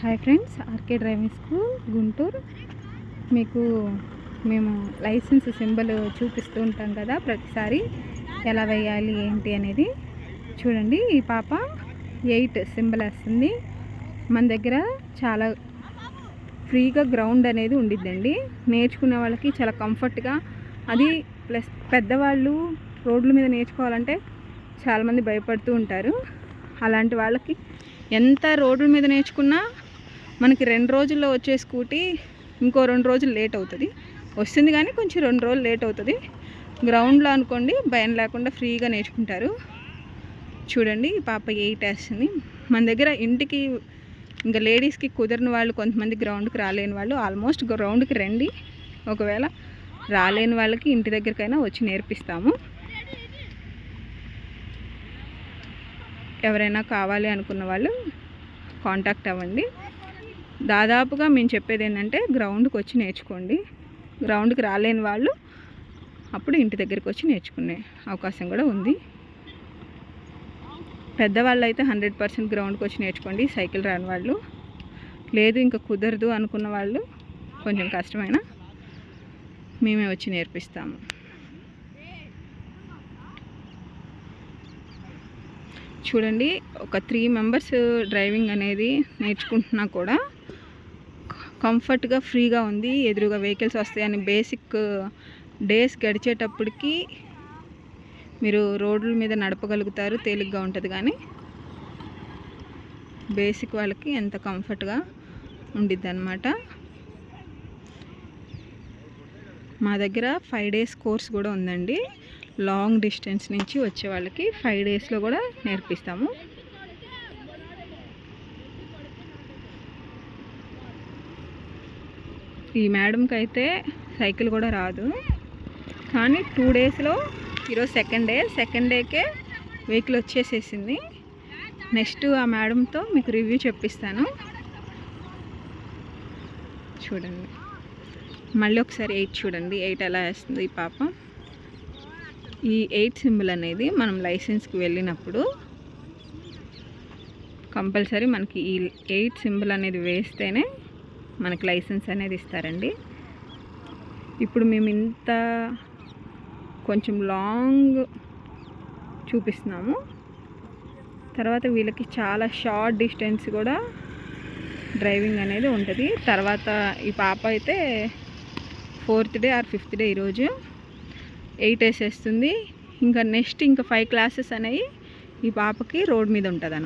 Hi friends R K driving school Guntur మీకు మేము licence symbol చూపిస్తూ ఉంటాం కదా ప్రతిసారి. ఎలా వేయాలి ఏంటి అనేది. చూడండి ఈ పాప ఎయిట్ సింబల్ వేస్తుంది. మన దగ్గర చాలా ఫ్రీగా గ్రౌండ్ అనేది ఉండిద్దండి. నేర్చుకునే వాళ్ళకి చాలా కంఫర్ట్గా. అది ప్లస్ పెద్దవాళ్ళు రోడ్ల మీద నేర్చుకోవాలంటే చాలామంది భయపడుతూ ఉంటారు. అలాంటి వాళ్ళకి ఎంత రోడ్ల మీద నేర్చుకున్నా మనకి రెండు రోజుల్లో వచ్చే స్కూటీ ఇంకో రెండు రోజులు లేట్ అవుతుంది. వస్తుంది కానీ కొంచెం రెండు రోజులు లేట్ అవుతుంది. గ్రౌండ్లో అనుకోండి భయం లేకుండా ఫ్రీగా నేర్చుకుంటారు. చూడండి ఈ పాప ఎయిట్ వేస్తుంది మన దగ్గర ఇంటికి ఇంకా లేడీస్కి కుదిరిన వాళ్ళు కొంతమంది గ్రౌండ్కి రాలేని వాళ్ళు ఆల్మోస్ట్ గ్రౌండ్కి రండి. ఒకవేళ రాలేని వాళ్ళకి ఇంటి దగ్గరికైనా వచ్చి నేర్పిస్తాము. ఎవరైనా కావాలి అనుకున్న వాళ్ళు కాంటాక్ట్ అవ్వండి. దాదాపుగా మేము చెప్పేది ఏంటంటే గ్రౌండ్కి వచ్చి నేర్చుకోండి. గ్రౌండ్కి రాలేని వాళ్ళు అప్పుడు ఇంటి దగ్గరికి వచ్చి నేర్చుకునే అవకాశం కూడా ఉంది. పెద్దవాళ్ళు అయితే హండ్రెడ్ పర్సెంట్ గ్రౌండ్కి వచ్చి నేర్చుకోండి సైకిల్ రాని వాళ్ళు. లేదు ఇంకా కుదరదు అనుకున్న వాళ్ళు కొంచెం కష్టమైన మేమే వచ్చి నేర్పిస్తాము. చూడండి ఒక త్రీ మెంబర్స్ డ్రైవింగ్ అనేది నేర్చుకుంటున్నా కూడా కంఫర్ట్గా ఫ్రీగా ఉంది. ఎదురుగా వెహికల్స్ వస్తాయని బేసిక్ డేస్ గడిచేటప్పటికి మీరు రోడ్ల మీద నడపగలుగుతారు. తేలిగ్గా ఉంటుంది కానీ బేసిక్ వాళ్ళకి ఎంత కంఫర్ట్గా ఉండిద్ది అనమాట మా దగ్గర ఫైవ్ డేస్ కోర్స్ కూడా ఉందండి. లాంగ్ డిస్టెన్స్ నుంచి వచ్చే వాళ్ళకి ఫైవ్ డేస్లో కూడా నేర్పిస్తాము. ఈ మేడంకి అయితే సైకిల్ కూడా రాదు. కానీ టూ డేస్లో ఈరోజు సెకండ్ డే సెకండ్ డేకే వెహికల్ వచ్చేసేసింది. నెక్స్ట్ ఆ మేడంతో మీకు రివ్యూ చెప్పిస్తాను. చూడండి. మళ్ళీ ఒకసారి ఎయిట్ చూడండి ఎయిట్ ఎలా వేస్తుంది ఈ పాప. ఈ ఎయిట్ సింబల్ అనేది మనం లైసెన్స్కి వెళ్ళినప్పుడు కంపల్సరీ మనకి ఈ ఎయిట్ సింబల్ అనేది వేస్తేనే మనకు లైసెన్స్ అనేది ఇస్తారండి. ఇప్పుడు మేము ఇంత కొంచెం లాంగ్ చూపిస్తున్నాము. తర్వాత వీళ్ళకి చాలా షార్ట్ డిస్టెన్స్ కూడా డ్రైవింగ్ అనేది ఉంటుంది. తర్వాత ఈ పాప అయితే fourth day or fifth day ఈరోజు ఎయిట్ వేసేస్తుంది. ఇంకా నెక్స్ట్ ఇంకా ఫైవ్ క్లాసెస్ అనేవి ఈ పాపకి రోడ్ మీద ఉంటుంది